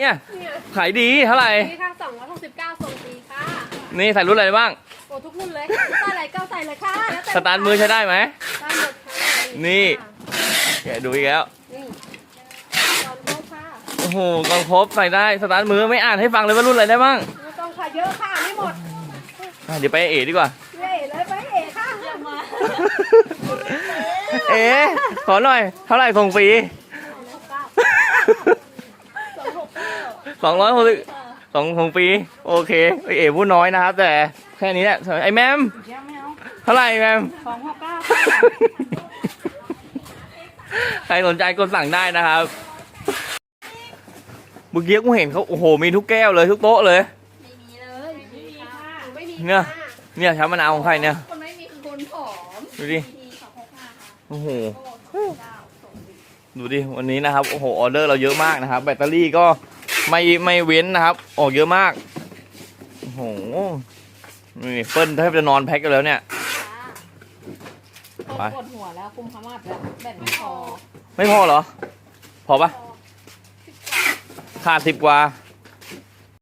เนี่ยเนี่ยขายดีเท่าไหร่ นี่ค่ะ269ส่งฟรีค่ะ นี่ใส่รุ่นอะไรบ้าง โอ้ทุกรุ่นเลยใส่อะไรก็ใส่เลยค่ะแล้วแต่สตาร์ทมือใช้ได้ไหม ได้หมดค่ะนี่ แกะดูอีกแล้ว นี่ตอนโลกค่ะโอ้โหกองครบใส่ได้ สตาร์ทมือไม่อ่านให้ฟังเลยว่ารุ่นอะไรได้บ้างไม่ต้องค่ะเยอะค่ะไม่หมดอะเดี๋ยวไปเอดีกว่าเย่เลยไปเอ๋ค่ะอย่ามาเอ๋ขอหน่อย เท่าไหร่ส่งฟรี สองหกเก้าสองร้อยหกสิบสองส่งฟรีโอเคเอ๋พูดน้อยนะครับ แต่แค่นี้แหละไอ้แมมเดี๋ยวไม่เอาเท่าไหร่แมมสองหกเก้าใครสนใจกดสั่งได้นะครับเมื่อกี้กูเห็นเขาโอ้โหมีทุกแก้วเลยทุกโต๊ะเลยไม่มีเลยไม่มีค่ะไม่มีเนี่ยเนี่ยชามะนาวของใครเนี่ยคนไม่มีคือคนผอมดูดิมีสองหกห้าค่ะโอ้โหโอ้เก้าส่งฟรีดูดิวันนี้นะครับโอ้โหออเดอร์เราเยอะมากนะครับ แบตเตอรี่ก็ ไม่ไม่เว้นนะครับ ออกเยอะมาก โอ้โห นี่เปิ้ลแทบจะนอนแพ็คกันแล้วเนี่ย ไป ปวดหัวแล้วคุมขมับแล้วแบตไม่พอไม่พอเหรอ พอปะขาดสิบกว่าค